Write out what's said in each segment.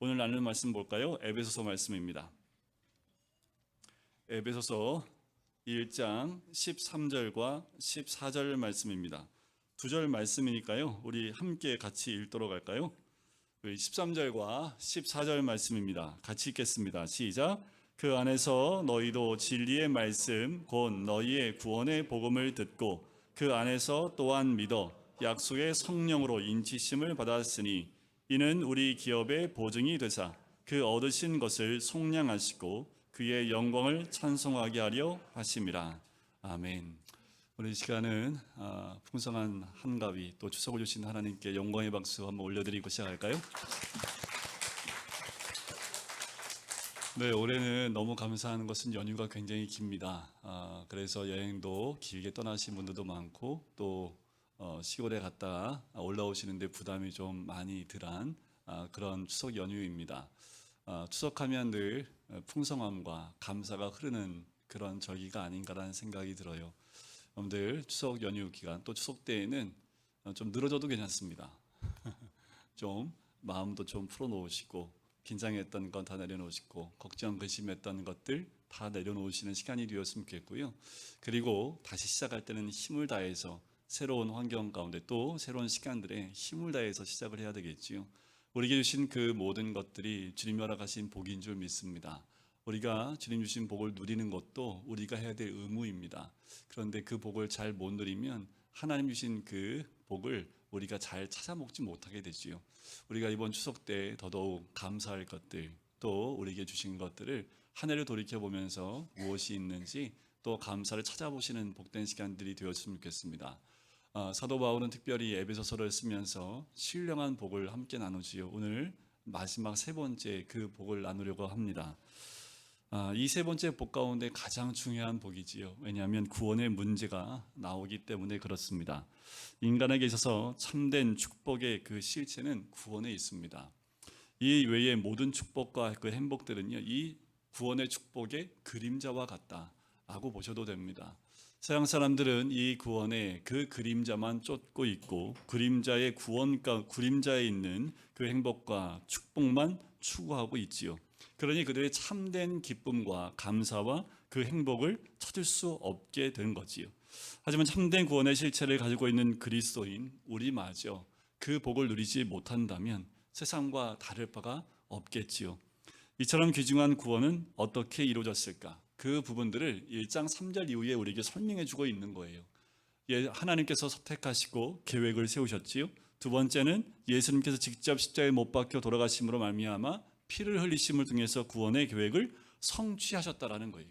오늘 나눌 말씀 볼까요? 에베소서 말씀입니다. 에베소서 1장 13절과 14절 말씀입니다. 두 절 말씀이니까요. 우리 함께 같이 읽도록 할까요? 13절과 14절 말씀입니다. 같이 읽겠습니다. 시작. 그 안에서 너희도 진리의 말씀 곧 너희의 구원의 복음을 듣고 그 안에서 또한 믿어 약속의 성령으로 인치심을 받았으니 이는 우리 기업의 보증이 되사 그 얻으신 것을 속량하시고 그의 영광을 찬송하게 하려 하심이라. 아멘. 오늘 이 시간은 아, 풍성한 한가위 또 추석을 주신 하나님께 영광의 박수 한번 올려드리고 시작할까요? 네, 올해는 너무 감사한 것은 연휴가 굉장히 깁니다. 아, 그래서 여행도 길게 떠나신 분들도 많고 또 어, 시골에 갔다 올라오시는데 부담이 좀 많이 덜한 아, 그런 추석 연휴입니다. 아, 추석하면 늘 풍성함과 감사가 흐르는 그런 절기가 아닌가라는 생각이 들어요. 여러분들 추석 연휴 기간 또 추석 때에는 좀 늘어져도 괜찮습니다. 좀 마음도 좀 풀어놓으시고 긴장했던 건 다 내려놓으시고 걱정 근심했던 것들 다 내려놓으시는 시간이 되었으면 좋겠고요. 그리고 다시 시작할 때는 힘을 다해서 새로운 환경 가운데 또 새로운 시간들에 힘을 다해서 시작을 해야 되겠지요. 우리에게 주신 그 모든 것들이 주님이 허락하신 복인 줄 믿습니다. 우리가 주님 주신 복을 누리는 것도 우리가 해야 될 의무입니다. 그런데 그 복을 잘 못 누리면 하나님 주신 그 복을 우리가 잘 찾아 먹지 못하게 되지요. 우리가 이번 추석 때 더더욱 감사할 것들 또 우리에게 주신 것들을 한 해를 돌이켜 보면서 무엇이 있는지 또 감사를 찾아보시는 복된 시간들이 되었으면 좋겠습니다. 아, 사도 바울은 특별히 에베소서를 쓰면서 신령한 복을 함께 나누지요. 오늘 마지막 세 번째 그 복을 나누려고 합니다. 아, 이세 번째 복 가운데 가장 중요한 복이지요. 왜냐하면 구원의 문제가 나오기 때문에 그렇습니다. 인간에게 있어서 참된 축복의 그 실체는 구원에 있습니다. 이 외의 모든 축복과 그 행복들은요, 이 구원의 축복의 그림자와 같다라고 보셔도 됩니다. 서양 사람들은 이 구원의 그 그림자만 쫓고 있고 그림자의 구원과 그림자에 있는 그 행복과 축복만 추구하고 있지요. 그러니 그들의 참된 기쁨과 감사와 그 행복을 찾을 수 없게 된 거지요. 하지만 참된 구원의 실체를 가지고 있는 그리스도인 우리마저 그 복을 누리지 못한다면 세상과 다를 바가 없겠지요. 이처럼 귀중한 구원은 어떻게 이루어졌을까? 그 부분들을 1장 3절 이후에 우리에게 설명해 주고 있는 거예요. 예, 하나님께서 선택하시고 계획을 세우셨지요. 두 번째는 예수님께서 직접 십자가에 못 박혀 돌아가심으로 말미암아 피를 흘리심을 통해서 구원의 계획을 성취하셨다라는 거예요.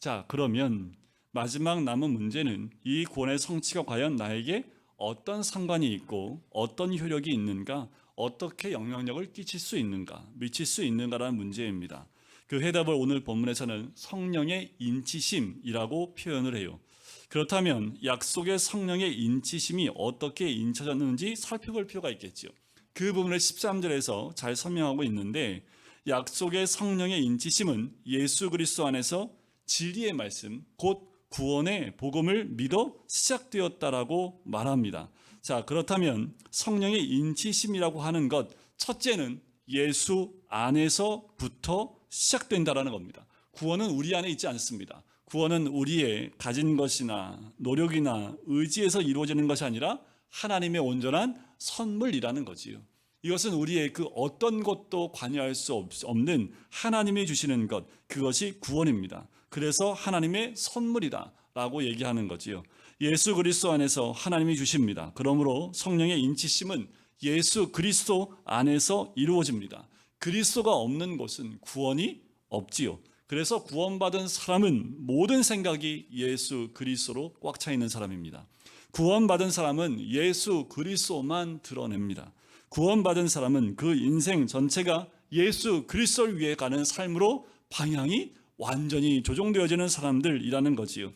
자, 그러면 마지막 남은 문제는 이 구원의 성취가 과연 나에게 어떤 상관이 있고 어떤 효력이 있는가, 어떻게 영향력을 끼칠 수 있는가, 미칠 수 있는가라는 문제입니다. 그 해답을 오늘 본문에서는 성령의 인치심이라고 표현을 해요. 그렇다면 약속의 성령의 인치심이 어떻게 인쳐졌는지 살펴볼 필요가 있겠죠. 그 부분을 13절에서 잘 설명하고 있는데 약속의 성령의 인치심은 예수 그리스도 안에서 진리의 말씀 곧 구원의 복음을 믿어 시작되었다라고 말합니다. 자, 그렇다면 성령의 인치심이라고 하는 것 첫째는 예수 안에서부터 시작된다라는 겁니다. 구원은 우리 안에 있지 않습니다. 구원은 우리의 가진 것이나 노력이나 의지에서 이루어지는 것이 아니라 하나님의 온전한 선물이라는 거지요. 이것은 우리의 그 어떤 것도 관여할 수 없는 하나님이 주시는 것, 그것이 구원입니다. 그래서 하나님의 선물이다 라고 얘기하는 거지요. 예수 그리스도 안에서 하나님이 주십니다. 그러므로 성령의 인치심은 예수 그리스도 안에서 이루어집니다. 그리스도가 없는 곳은 구원이 없지요. 그래서 구원받은 사람은 모든 생각이 예수 그리스도로 꽉 차 있는 사람입니다. 구원받은 사람은 예수 그리스도만 드러냅니다. 구원받은 사람은 그 인생 전체가 예수 그리스도를 위해 가는 삶으로 방향이 완전히 조종되어지는 사람들이라는 거지요.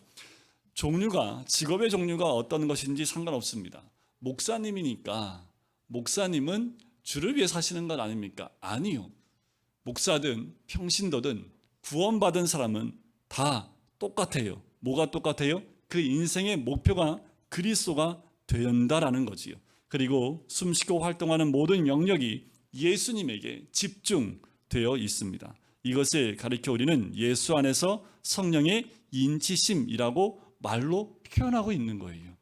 종류가 직업의 종류가 어떤 것인지 상관없습니다. 목사님이니까 목사님은 주를 위해 사시는 것 아닙니까? 아니요. 목사든 평신도든 구원받은 사람은 다 똑같아요. 뭐가 똑같아요? 그 인생의 목표가 그리스도가 된다라는 거지요. 그리고 숨쉬고 활동하는 모든 영역이 예수님에게 집중되어 있습니다. 이것을 가리켜 우리는 예수 안에서 성령의 인치심이라고 말로 표현하고 있는 거예요.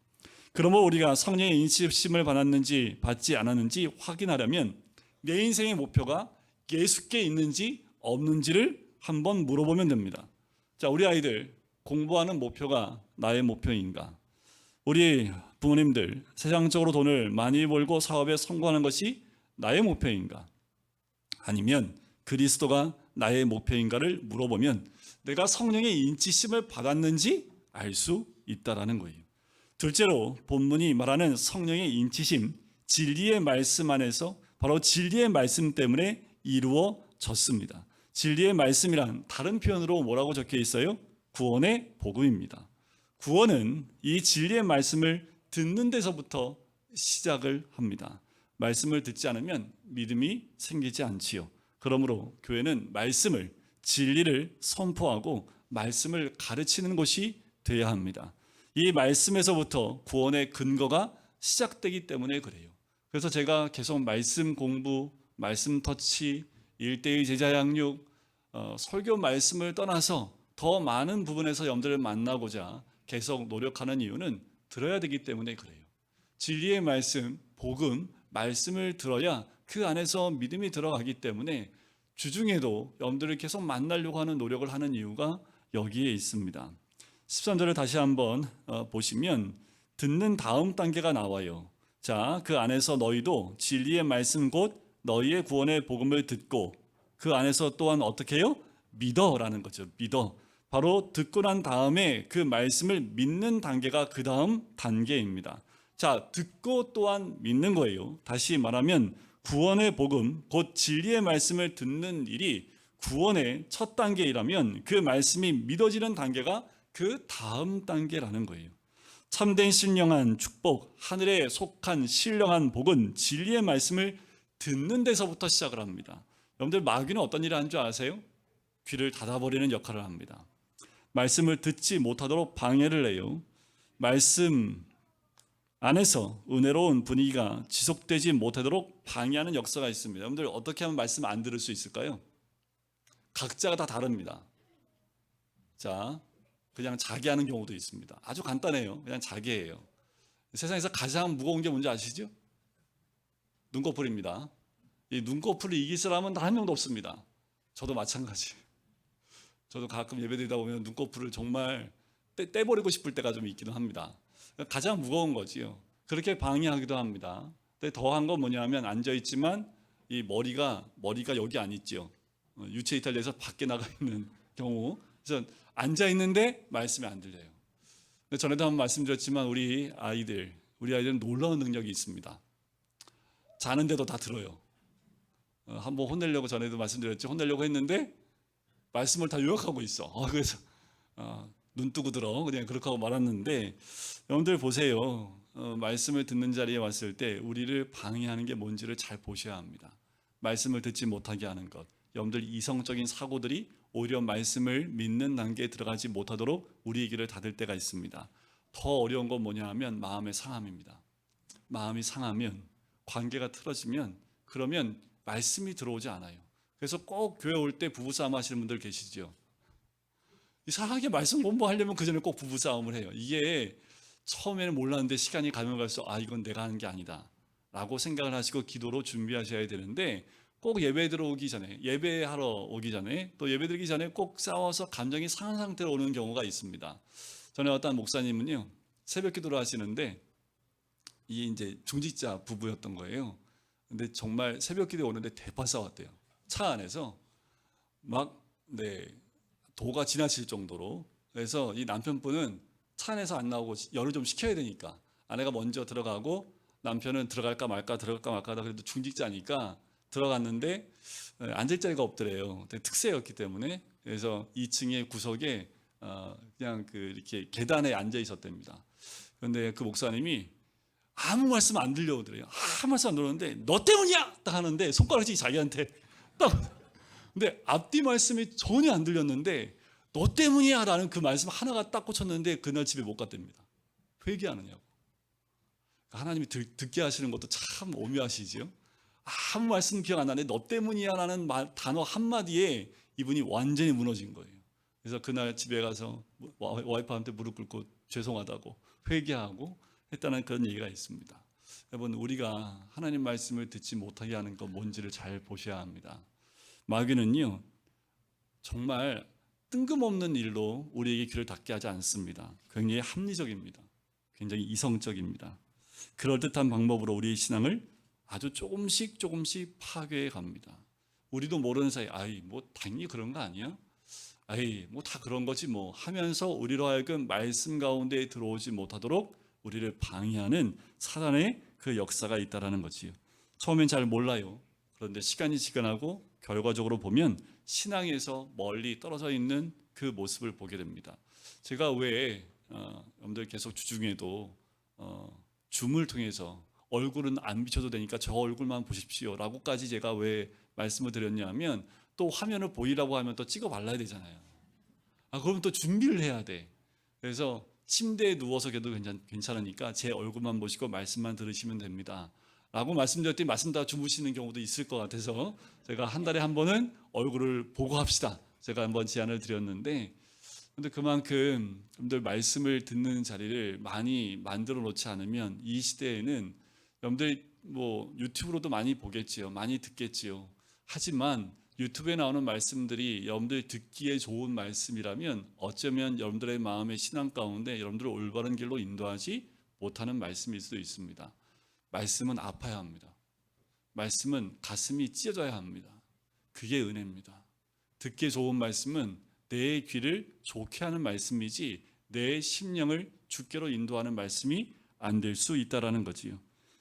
그러므로 우리가 성령의 인치심을 받았는지 받지 않았는지 확인하려면 내 인생의 목표가 예수께 있는지 없는지를 한번 물어보면 됩니다. 자, 우리 아이들 공부하는 목표가 나의 목표인가? 우리 부모님들 세상적으로 돈을 많이 벌고 사업에 성공하는 것이 나의 목표인가? 아니면 그리스도가 나의 목표인가를 물어보면 내가 성령의 인치심을 받았는지 알 수 있다라는 거예요. 둘째로 본문이 말하는 성령의 인치심, 진리의 말씀 안에서 바로 진리의 말씀 때문에 이루어졌습니다. 진리의 말씀이란 다른 표현으로 뭐라고 적혀 있어요? 구원의 복음입니다. 구원은 이 진리의 말씀을 듣는 데서부터 시작을 합니다. 말씀을 듣지 않으면 믿음이 생기지 않지요. 그러므로 교회는 말씀을 진리를 선포하고 말씀을 가르치는 곳이 되어야 합니다. 이 말씀에서부터 구원의 근거가 시작되기 때문에 그래요. 그래서 제가 계속 말씀 공부, 말씀 터치, 일대의 제자 양육, 어, 설교 말씀을 떠나서 더 많은 부분에서 염들을 만나고자 계속 노력하는 이유는 들어야 되기 때문에 그래요. 진리의 말씀, 복음, 말씀을 들어야 그 안에서 믿음이 들어가기 때문에 주중에도 염들을 계속 만나려고 하는 노력을 하는 이유가 여기에 있습니다. 13절을 다시 한번 어, 보시면 듣는 다음 단계가 나와요. 자, 그 안에서 너희도 진리의 말씀 곧 너희의 구원의 복음을 듣고 그 안에서 또한 어떻게 해요? 믿어라는 거죠. 믿어. 바로 듣고 난 다음에 그 말씀을 믿는 단계가 그 다음 단계입니다. 자, 듣고 또한 믿는 거예요. 다시 말하면 구원의 복음, 곧 진리의 말씀을 듣는 일이 구원의 첫 단계이라면 그 말씀이 믿어지는 단계가 그 다음 단계라는 거예요. 참된 신령한 축복, 하늘에 속한 신령한 복은 진리의 말씀을 듣는 데서부터 시작을 합니다. 여러분들 마귀는 어떤 일을 하는 줄 아세요? 귀를 닫아버리는 역할을 합니다. 말씀을 듣지 못하도록 방해를 해요. 말씀 안에서 은혜로운 분위기가 지속되지 못하도록 방해하는 역사가 있습니다. 여러분들 어떻게 하면 말씀 안 들을 수 있을까요? 각자가 다 다릅니다. 자, 그냥 자기 하는 경우도 있습니다. 아주 간단해요. 그냥 자기예요. 세상에서 가장 무거운 게 뭔지 아시죠? 눈꺼풀입니다. 이 눈꺼풀을 이길 사람은 단 한 명도 없습니다. 저도 마찬가지. 저도 가끔 예배드리다 보면 눈꺼풀을 정말 떼, 떼버리고 싶을 때가 좀 있기도 합니다. 가장 무거운 거지요. 그렇게 방해하기도 합니다. 근데 더한 건 뭐냐면 앉아 있지만 이 머리가 머리가 여기 안 있죠. 어, 유체 이탈리아에서 밖에 나가 있는 경우. 그래서 앉아 있는데 말씀이 안 들려요. 전에도 한번 말씀드렸지만 우리 아이들, 우리 아이들은 놀라운 능력이 있습니다. 자는데도 다 들어요. 어, 한번 혼내려고 전에도 말씀드렸죠. 혼내려고 했는데 말씀을 다 요약하고 있어. 어, 그래서 어, 눈 뜨고 들어 그냥 그렇게 하고 말았는데 여러분들 보세요. 어, 말씀을 듣는 자리에 왔을 때 우리를 방해하는 게 뭔지를 잘 보셔야 합니다. 말씀을 듣지 못하게 하는 것. 여러분들 이성적인 사고들이 오히려 말씀을 믿는 단계에 들어가지 못하도록 우리의 길을 닫을 때가 있습니다. 더 어려운 건 뭐냐 하면 마음의 상함입니다. 마음이 상하면 관계가 틀어지면 그러면 말씀이 들어오지 않아요. 그래서 꼭 교회 올 때 부부싸움 하시는 분들 계시죠. 이상하게 말씀 공부하려면 그 전에 꼭 부부싸움을 해요. 이게 처음에는 몰랐는데 시간이 가면 갈수록 아 이건 내가 하는 게 아니다 라고 생각을 하시고 기도로 준비하셔야 되는데 꼭 예배 들어오기 전에 예배하러 오기 전에 또 예배 드리기 전에 꼭 싸워서 감정이 상한 상태로 오는 경우가 있습니다. 전에 어떤 목사님은요 새벽 기도를 하시는데 이게 이제 중직자 부부였던 거예요. 근데 정말 새벽 기도에 오는데 대파 싸웠대요. 차 안에서 막 네 도가 지나칠 정도로 그래서 이 남편분은 차 안에서 안 나오고 열을 좀 식혀야 되니까 아내가 먼저 들어가고 남편은 들어갈까 말까 들어갈까 말까 하다 그래도 중직자니까 들어갔는데 에, 앉을 자리가 없더래요. 특세였기 때문에 그래서 2층의 구석에 어, 그냥 그 이렇게 계단에 앉아 있었답니다. 그런데 그 목사님이 아무 말씀 안 들려오더래요. 아무 말씀 안 들었는데 너 때문이야 딱 하는데 손가락이 자기한테 딱. 근데 앞뒤 말씀이 전혀 안 들렸는데 너 때문이야라는 그 말씀 하나가 딱 꽂혔는데 그날 집에 못 갔답니다. 회개하느냐고. 하나님이 듣, 게 하시는 것도 참 오묘하시지요. 아무 말씀 기억 안 나는데 너 때문이야 라는 말, 단어 한 마디에 이분이 완전히 무너진 거예요. 그래서 그날 집에 가서 와- 와이프한테 무릎 꿇고 죄송하다고 회개하고 했다는 그런 얘기가 있습니다. 여러분 우리가 하나님 말씀을 듣지 못하게 하는 건 뭔지를 잘 보셔야 합니다. 마귀는요 정말 뜬금없는 일로 우리에게 귀를 닫게 하지 않습니다. 굉장히 합리적입니다. 굉장히 이성적입니다. 그럴듯한 방법으로 우리의 신앙을 아주 조금씩 조금씩 파괴해 갑니다. 우리도 모르는 사이, 아이, 뭐, 당연히 그런 거 아니야? 아이, 뭐, 다 그런 거지, 뭐, 하면서 우리로 하여금 말씀 가운데 들어오지 못하도록 우리를 방해하는 사단의 그 역사가 있다라는 거지요. 처음엔 잘 몰라요. 그런데 시간이 지나고 결과적으로 보면 신앙에서 멀리 떨어져 있는 그 모습을 보게 됩니다. 제가 왜 어, 여러분들 계속 주중에도 어, 줌을 통해서 얼굴은 안 비춰도 되니까 저 얼굴만 보십시오라고까지 제가 왜 말씀을 드렸냐면 또 화면을 보이라고 하면 또 찍어 발라야 되잖아요. 아 그러면 또 준비를 해야 돼. 그래서 침대에 누워서 해도 괜찮, 괜찮으니까 제 얼굴만 보시고 말씀만 들으시면 됩니다. 라고 말씀드렸더니 말씀 다 주무시는 경우도 있을 것 같아서 제가 한 달에 한 번은 얼굴을 보고 합시다. 제가 한번 제안을 드렸는데 근데 그만큼 여러분들 말씀을 듣는 자리를 많이 만들어 놓지 않으면 이 시대에는 여러분들 뭐 유튜브로도 많이 보겠지요. 많이 듣겠지요. 하지만 유튜브에 나오는 말씀들이 여러분들 듣기에 좋은 말씀이라면 어쩌면 여러분들의 마음의 신앙 가운데 여러분들을 올바른 길로 인도하지 못하는 말씀일 수도 있습니다. 말씀은 아파야 합니다. 말씀은 가슴이 찢어져야 합니다. 그게 은혜입니다. 듣기 좋은 말씀은 내 귀를 좋게 하는 말씀이지 내 심령을 주께로 인도하는 말씀이 안 될 수 있다라는 거지요.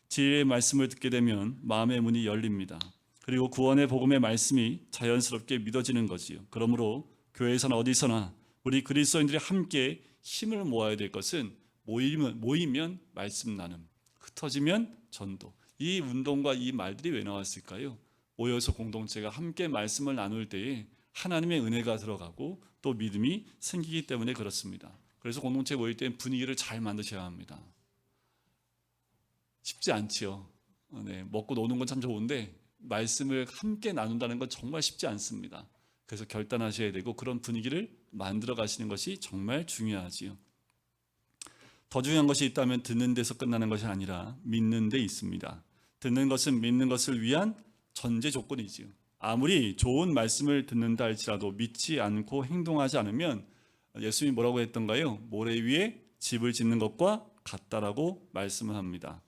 지혜의 말씀을 듣게 되면 마음의 문이 열립니다. 그리고 구원의 복음의 말씀이 자연스럽게 믿어지는 거지요. 그러므로 교회에서나 어디서나 우리 그리스도인들이 함께 힘을 모아야 될 것은 모이면, 모이면 말씀 나눔, 흩어지면 전도. 이 운동과 이 말들이 왜 나왔을까요? 모여서 공동체가 함께 말씀을 나눌 때에 하나님의 은혜가 들어가고 또 믿음이 생기기 때문에 그렇습니다. 그래서 공동체 모일 때 분위기를 잘 만드셔야 합니다. 쉽지 않지요. 어, 네, 먹고 노는 건 참 좋은데 말씀을 함께 나눈다는 건 정말 쉽지 않습니다. 그래서 결단하셔야 되고 그런 분위기를 만들어 가시는 것이 정말 중요하지요. 더 중요한 것이 있다면 듣는 데서 끝나는 것이 아니라 믿는 데 있습니다. 듣는 것은 믿는 것을 위한 전제 조건이지요. 아무리 좋은 말씀을 듣는다 할지라도 믿지 않고 행동하지 않으면 예수님이 뭐라고 했던가요? 모래 위에 집을 짓는 것과 같다라고 말씀을 합니다.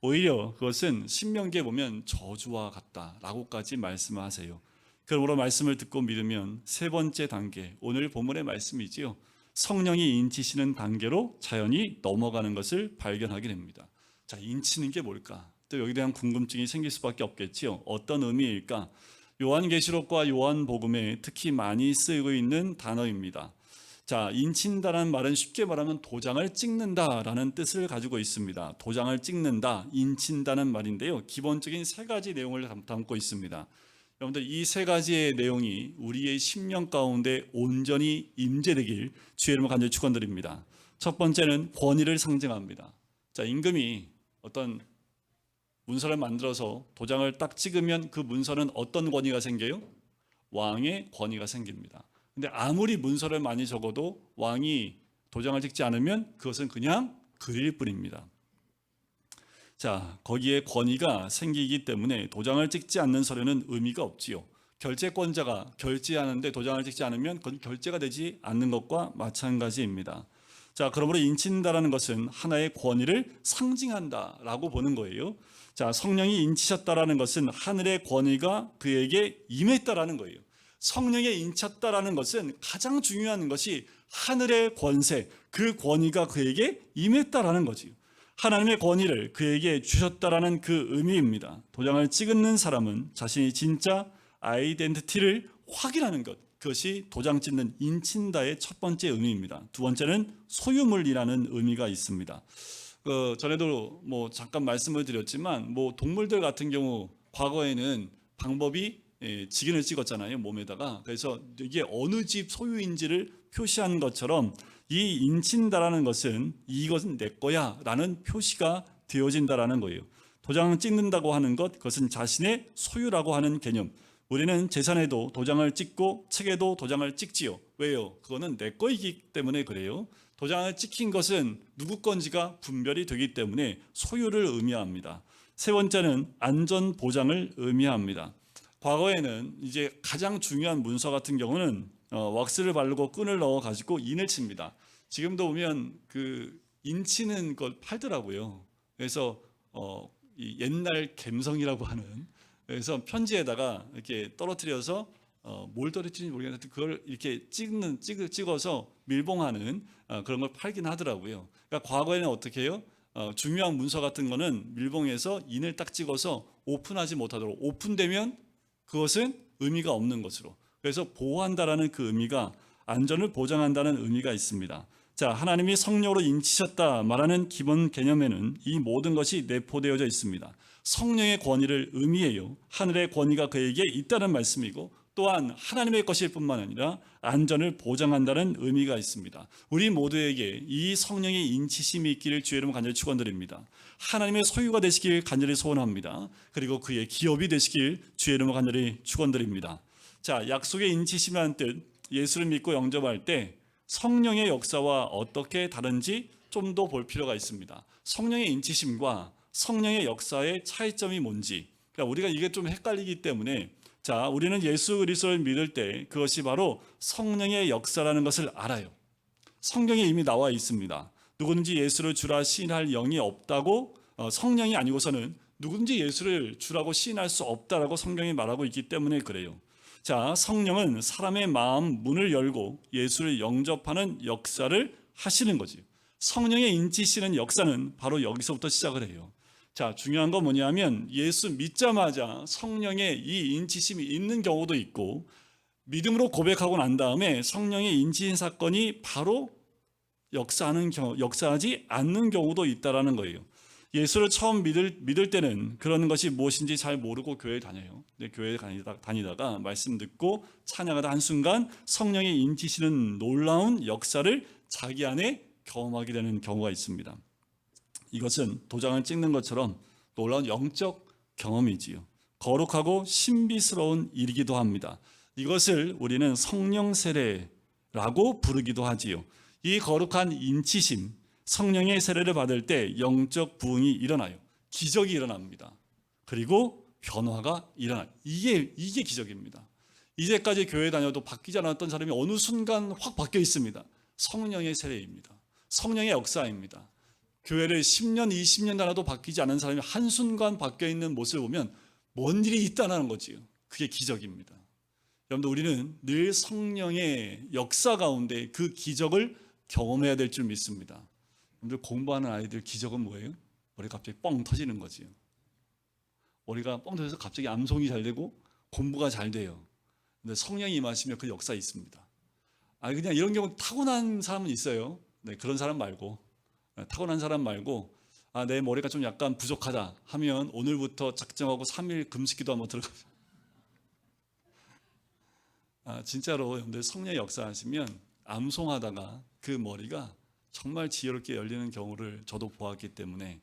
오히려 그것은 신명기에 보면 저주와 같다라고까지 말씀을 하세요. 그러므로 말씀을 듣고 믿으면 세 번째 단계, 오늘 본문의 말씀이지요. 성령이 인치시는 단계로 자연히 넘어가는 것을 발견하게 됩니다. 자, 인치는 게 뭘까? 또 여기에 대한 궁금증이 생길 수밖에 없겠지요. 어떤 의미일까? 요한계시록과 요한복음에 특히 많이 쓰이고 있는 단어입니다. 자, 인친다라는 말은 쉽게 말하면 도장을 찍는다라는 뜻을 가지고 있습니다. 도장을 찍는다, 인친다는 말인데요. 기본적인 세 가지 내용을 담- 담고 있습니다. 여러분들 이 세 가지의 내용이 우리의 심령 가운데 온전히 임재되길 주의 이름으로 간절히 축원드립니다. 첫 번째는 권위를 상징합니다. 자, 임금이 어떤 문서를 만들어서 도장을 딱 찍으면 그 문서는 어떤 권위가 생겨요? 왕의 권위가 생깁니다. 근데 아무리 문서를 많이 적어도 왕이 도장을 찍지 않으면 그것은 그냥 글일 뿐입니다. 자, 거기에 권위가 생기기 때문에 도장을 찍지 않는 서류는 의미가 없지요. 결제권자가 결제하는데 도장을 찍지 않으면 그건 결제가 되지 않는 것과 마찬가지입니다. 자, 그러므로 인친다라는 것은 하나의 권위를 상징한다라고 보는 거예요. 자, 성령이 인치셨다라는 것은 하늘의 권위가 그에게 임했다라는 거예요. 성령에 인쳤다라는 것은 가장 중요한 것이 하늘의 권세, 그 권위가 그에게 임했다라는 거지요. 하나님의 권위를 그에게 주셨다라는 그 의미입니다. 도장을 찍는 사람은 자신이 진짜 아이덴티티를 확인하는 것. 그것이 도장 찍는 인친다의 첫 번째 의미입니다. 두 번째는 소유물이라는 의미가 있습니다. 그 전에도 뭐 잠깐 말씀을 드렸지만 뭐 동물들 같은 경우 과거에는 방법이 예, 직인을 찍었잖아요 몸에다가 그래서 이게 어느 집 소유인지를 표시한 것처럼 이 인친다라는 것은 이것은 내 거야라는 표시가 되어진다라는 거예요. 도장을 찍는다고 하는 것 그것은 자신의 소유라고 하는 개념. 우리는 재산에도 도장을 찍고 책에도 도장을 찍지요. 왜요? 그거는 내 거이기 때문에 그래요. 도장을 찍힌 것은 누구 건지가 분별이 되기 때문에 소유를 의미합니다. 세 번째는 안전 보장을 의미합니다. 과거에는 이제 가장 중요한 문서 같은 경우는 어, 왁스를 바르고 끈을 넣어 가지고 인을 칩니다. 지금도 보면 그 인치는 걸 팔더라고요. 그래서 어, 이 옛날 갬성이라고 하는 그래서 편지에다가 이렇게 떨어뜨려서 어, 뭘 떨어뜨리는지 모르겠는데 그걸 이렇게 찍는 찍, 찍어서 밀봉하는 어, 그런 걸 팔긴 하더라고요. 그러니까 과거에는 어떻게 해요? 어, 중요한 문서 같은 거는 밀봉해서 인을 딱 찍어서 오픈하지 못하도록 오픈되면 그것은 의미가 없는 것으로. 그래서 보호한다라는 그 의미가 안전을 보장한다는 의미가 있습니다. 자, 하나님이 성령으로 인치셨다 말하는 기본 개념에는 이 모든 것이 내포되어져 있습니다. 성령의 권위를 의미해요. 하늘의 권위가 그에게 있다는 말씀이고 또한 하나님의 것일 뿐만 아니라 안전을 보장한다는 의미가 있습니다. 우리 모두에게 이 성령의 인치심이 있기를 주의 이름 간절히 축원드립니다. 하나님의 소유가 되시길 간절히 소원합니다. 그리고 그의 기업이 되시길 주의 이름으로 간절히 축원드립니다. 자, 약속의 인치심이라는 뜻 예수를 믿고 영접할 때 성령의 역사와 어떻게 다른지 좀 더 볼 필요가 있습니다. 성령의 인치심과 성령의 역사의 차이점이 뭔지 그러니까 우리가 이게 좀 헷갈리기 때문에 자, 우리는 예수 그리스도를 믿을 때 그것이 바로 성령의 역사라는 것을 알아요. 성경에 이미 나와 있습니다. 누구든지 예수를 주라 시인할 영이 없다고 어, 성령이 아니고서는 누구든지 예수를 주라고 시인할 수 없다라고 성경이 말하고 있기 때문에 그래요. 자, 성령은 사람의 마음 문을 열고 예수를 영접하는 역사를 하시는 거지. 성령의 인치시는 역사는 바로 여기서부터 시작을 해요. 자, 중요한 건 뭐냐면 예수 믿자마자 성령의 이 인치심이 있는 경우도 있고 믿음으로 고백하고 난 다음에 성령의 인치인 사건이 바로 역사하는 경우, 역사하지 않는 경우도 있다라는 거예요. 예수를 처음 믿을, 믿을 때는 그런 것이 무엇인지 잘 모르고 교회에 다녀요. 근데 교회에 다니다, 다니다가 말씀 듣고 찬양하다 한순간 성령의 인치시는 놀라운 역사를 자기 안에 경험하게 되는 경우가 있습니다. 이것은 도장을 찍는 것처럼 놀라운 영적 경험이지요. 거룩하고 신비스러운 일이기도 합니다. 이것을 우리는 성령 세례라고 부르기도 하지요. 이 거룩한 인치심, 성령의 세례를 받을 때 영적 부흥이 일어나요. 기적이 일어납니다. 그리고 변화가 일어나. 이게 이게 기적입니다. 이제까지 교회 다녀도 바뀌지 않았던 사람이 어느 순간 확 바뀌어 있습니다. 성령의 세례입니다. 성령의 역사입니다. 교회를 10년, 20년 다녀도 바뀌지 않은 사람이 한순간 바뀌어 있는 모습을 보면 뭔 일이 있다는 거지요. 그게 기적입니다. 여러분들 우리는 늘 성령의 역사 가운데 그 기적을 경험해야 될 줄 믿습니다. 여러분들 공부하는 아이들 기적은 뭐예요? 머리 갑자기 뻥 터지는 거지요. 머리가 뻥 터져서 갑자기 암송이 잘 되고 공부가 잘 돼요. 근데 성령이 임하시면 그 역사 있습니다. 아 그냥 이런 경우 타고난 사람은 있어요. 네, 그런 사람 말고 타고난 사람 말고 아, 내 머리가 좀 약간 부족하다 하면 오늘부터 작정하고 3일 금식기도 한번 들어가. 아, 진짜로 여러분들 성령 역사하시면 암송하다가 그 머리가 정말 지혜롭게 열리는 경우를 저도 보았기 때문에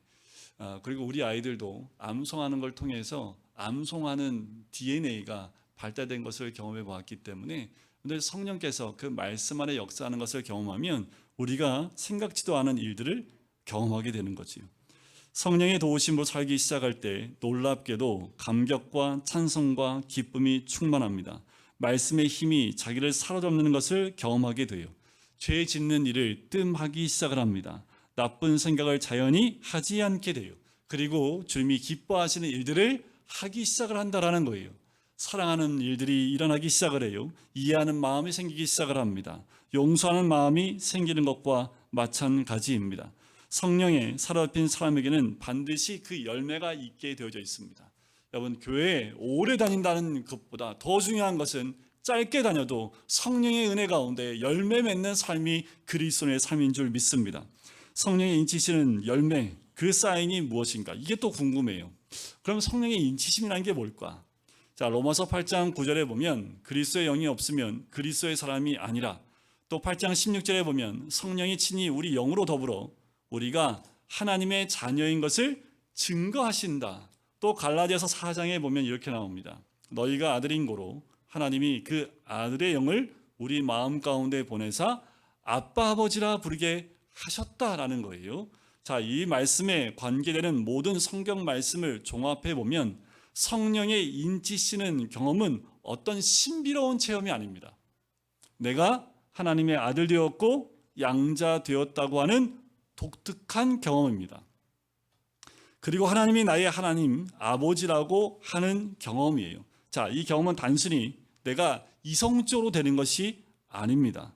아, 그리고 우리 아이들도 암송하는 걸 통해서 암송하는 DNA가 발달된 것을 경험해 보았기 때문에 근데 성령께서 그 말씀 안에 역사하는 것을 경험하면 우리가 생각지도 않은 일들을 경험하게 되는 거지요. 성령의 도우심으로 살기 시작할 때 놀랍게도 감격과 찬송과 기쁨이 충만합니다. 말씀의 힘이 자기를 사로잡는 것을 경험하게 돼요. 죄 짓는 일을 뜸하기 시작을 합니다. 나쁜 생각을 자연히 하지 않게 돼요. 그리고 주님이 기뻐하시는 일들을 하기 시작을 한다라는 거예요. 사랑하는 일들이 일어나기 시작을 해요. 이해하는 마음이 생기기 시작을 합니다. 용서하는 마음이 생기는 것과 마찬가지입니다. 성령에 사로잡힌 사람에게는 반드시 그 열매가 있게 되어져 있습니다. 여러분 교회에 오래 다닌다는 것보다 더 중요한 것은 짧게 다녀도 성령의 은혜 가운데 열매 맺는 삶이 그리스도의 삶인 줄 믿습니다. 성령의 인치시는 열매 그 사인이 무엇인가? 이게 또 궁금해요. 그럼 성령의 인치심이라는 게 뭘까? 자, 로마서 8장 9절에 보면 그리스도의 영이 없으면 그리스도의 사람이 아니라 또 8장 16절에 보면 성령이 친히 우리 영으로 더불어 우리가 하나님의 자녀인 것을 증거하신다. 또 갈라디아서 4장에 보면 이렇게 나옵니다. 너희가 아들인 고로 하나님이 그 아들의 영을 우리 마음 가운데 보내사 아빠 아버지라 부르게 하셨다라는 거예요. 자, 이 말씀에 관계되는 모든 성경 말씀을 종합해 보면 성령의 인치시는 경험은 어떤 신비로운 체험이 아닙니다. 내가 하나님의 아들 되었고 양자 되었다고 하는 독특한 경험입니다. 그리고 하나님이 나의 하나님 아버지라고 하는 경험이에요. 자, 이 경험은 단순히 내가 이성적으로 되는 것이 아닙니다.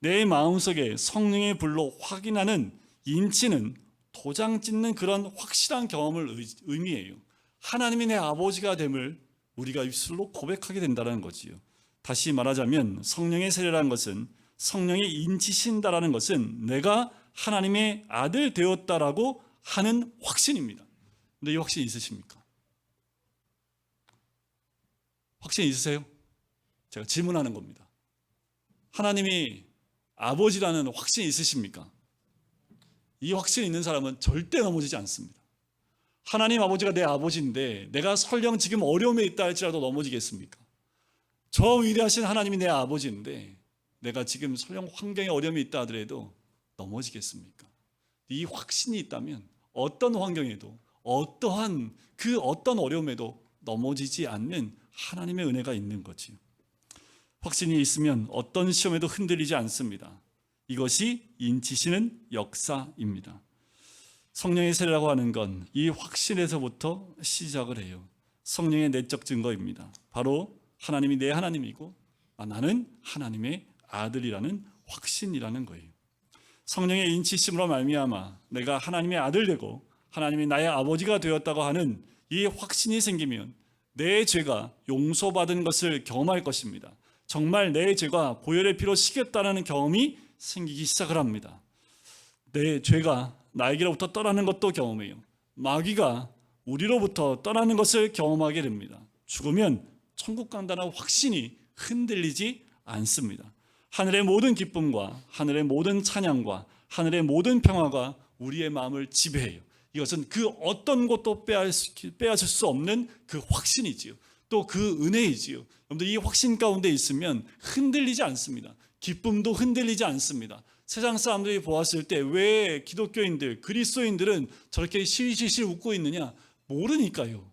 내 마음속에 성령의 불로 확인하는 인치는 도장 찍는 그런 확실한 경험을 의- 의미해요. 하나님이 내 아버지가 됨을 우리가 입술로 고백하게 된다는 거지요. 다시 말하자면 성령의 세례라는 것은 성령이 인치신다라는 것은 내가 하나님의 아들 되었다라고 하는 확신입니다. 근데 이 확신 있으십니까? 확신 있으세요? 제가 질문하는 겁니다. 하나님이 아버지라는 확신 있으십니까? 이 확신 있는 사람은 절대 넘어지지 않습니다. 하나님 아버지가 내 아버지인데 내가 설령 지금 어려움에 있다 할지라도 넘어지겠습니까? 저 위대하신 하나님이 내 아버지인데 내가 지금 설령 환경에 어려움이 있다 하더라도 넘어지겠습니까? 이 확신이 있다면 어떤 환경에도 어떠한 그 어떤 어려움에도 넘어지지 않는 하나님의 은혜가 있는 거지요. 확신이 있으면 어떤 시험에도 흔들리지 않습니다. 이것이 인치시는 역사입니다. 성령의 세례라고 하는 건 이 확신에서부터 시작을 해요. 성령의 내적 증거입니다. 바로 하나님이 내 하나님이고 아, 나는 하나님의 아들이라는 확신이라는 거예요. 성령의 인치심으로 말미암아 내가 하나님의 아들 되고 하나님이 나의 아버지가 되었다고 하는 이 확신이 생기면 내 죄가 용서받은 것을 경험할 것입니다. 정말 내 죄가 보혈의 피로 식였다는 경험이 생기기 시작을 합니다. 내 죄가 나에게로부터 떠나는 것도 경험해요. 마귀가 우리로부터 떠나는 것을 경험하게 됩니다. 죽으면 천국 간다는 확신이 흔들리지 않습니다. 하늘의 모든 기쁨과 하늘의 모든 찬양과 하늘의 모든 평화가 우리의 마음을 지배해요. 이것은 그 어떤 것도 빼앗을 수 없는 그 확신이지요. 또 그 은혜이지요. 여러분들 이 확신 가운데 있으면 흔들리지 않습니다. 기쁨도 흔들리지 않습니다. 세상 사람들이 보았을 때 왜 기독교인들, 그리스도인들은 저렇게 실실실 웃고 있느냐? 모르니까요.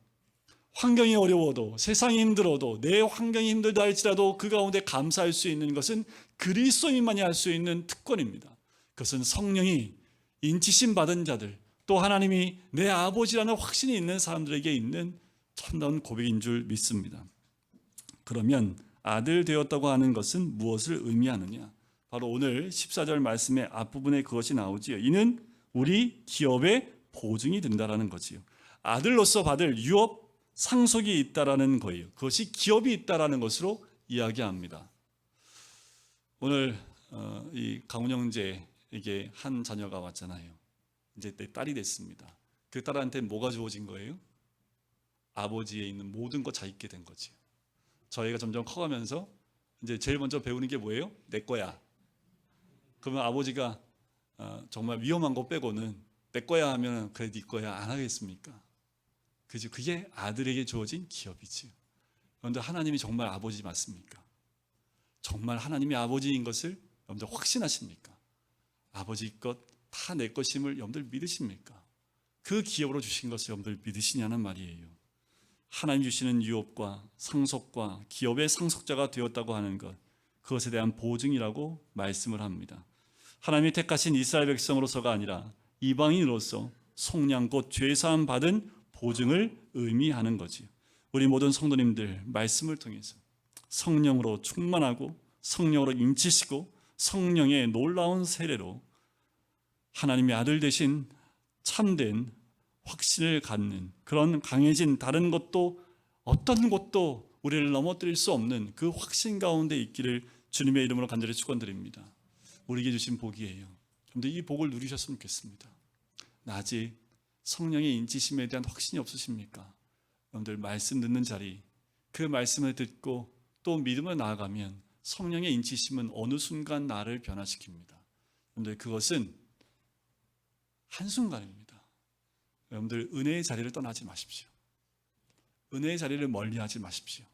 환경이 어려워도 세상이 힘들어도 내 환경이 힘들다 할지라도 그 가운데 감사할 수 있는 것은 그리스도인만이 할 수 있는 특권입니다. 그것은 성령이 인치심 받은 자들 또 하나님이 내 아버지라는 확신이 있는 사람들에게 있는 참다운 고백인 줄 믿습니다. 그러면 아들 되었다고 하는 것은 무엇을 의미하느냐? 바로 오늘 14절 말씀의 앞부분에 그것이 나오지요. 이는 우리 기업의 보증이 된다라는 거지요. 아들로서 받을 유업 상속이 있다라는 거예요. 그것이 기업이 있다라는 것으로 이야기합니다. 오늘 어, 이 강운영제에게 한 자녀가 왔잖아요. 이제 내 딸이 됐습니다. 그 딸한테 뭐가 주어진 거예요? 아버지에 있는 모든 거다 있게 된 거지요. 저희가 점점 커가면서 이제 제일 먼저 배우는 게 뭐예요? 내 거야. 그러면 아버지가 어, 정말 위험한 거 빼고는 내 거야 하면 그래 네 거야 안 하겠습니까? 그죠? 그게 아들에게 주어진 기업이지요. 그런데 하나님이 정말 아버지 맞습니까? 정말 하나님이 아버지인 것을 여러분들 확신하십니까? 아버지 것 다 내 것임을 여러분들 믿으십니까? 그 기업으로 주신 것을 여러분들 믿으시냐는 말이에요. 하나님 주시는 유업과 상속과 기업의 상속자가 되었다고 하는 것 그것에 대한 보증이라고 말씀을 합니다. 하나님이 택하신 이스라엘 백성으로서가 아니라 이방인으로서 속량 곧 죄사함 받은 보증을 의미하는 거지요. 우리 모든 성도님들 말씀을 통해서 성령으로 충만하고 성령으로 인치시고 성령의 놀라운 세례로 하나님의 아들 되신 참된 확신을 갖는 그런 강해진 다른 것도 어떤 것도 우리를 넘어뜨릴 수 없는 그 확신 가운데 있기를 주님의 이름으로 간절히 축원드립니다. 우리에게 주신 복이에요. 그런데 이 복을 누리셨으면 좋겠습니다. 나 아직 성령의 인치심에 대한 확신이 없으십니까? 여러분들 말씀 듣는 자리 그 말씀을 듣고 또 믿음을 나아가면 성령의 인치심은 어느 순간 나를 변화시킵니다. 여러분들 그것은 한순간입니다. 여러분들 은혜의 자리를 떠나지 마십시오. 은혜의 자리를 멀리하지 마십시오.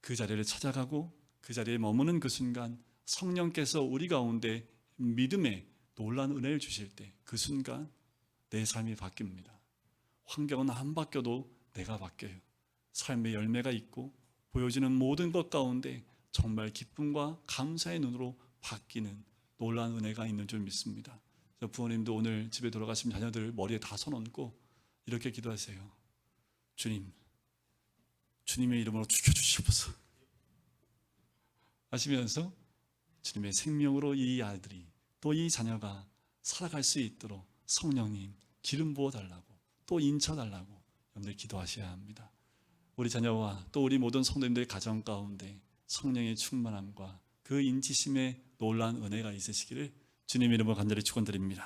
그 자리를 찾아가고 그 자리에 머무는 그 순간 성령께서 우리 가운데 믿음의 놀란 은혜를 주실 때 그 순간 내 삶이 바뀝니다. 환경은 안 바뀌어도 내가 바뀌어요. 삶의 열매가 있고 보여지는 모든 것 가운데 정말 기쁨과 감사의 눈으로 바뀌는 놀란 은혜가 있는 줄 믿습니다. 저 부모님도 오늘 집에 돌아가신 자녀들 머리에 다 손 얹고 이렇게 기도하세요. 주님, 주님의 이름으로 죽여주시옵소서. 하시면서 주님의 생명으로 이 아들이 또 이 자녀가 살아갈 수 있도록 성령님 기름 부어 달라고 또 인쳐 달라고 여러분들 기도하셔야 합니다. 우리 자녀와 또 우리 모든 성도님들의 가정 가운데 성령의 충만함과 그 인치심의 놀란 은혜가 있으시기를 주님 이름으로 간절히 축원드립니다.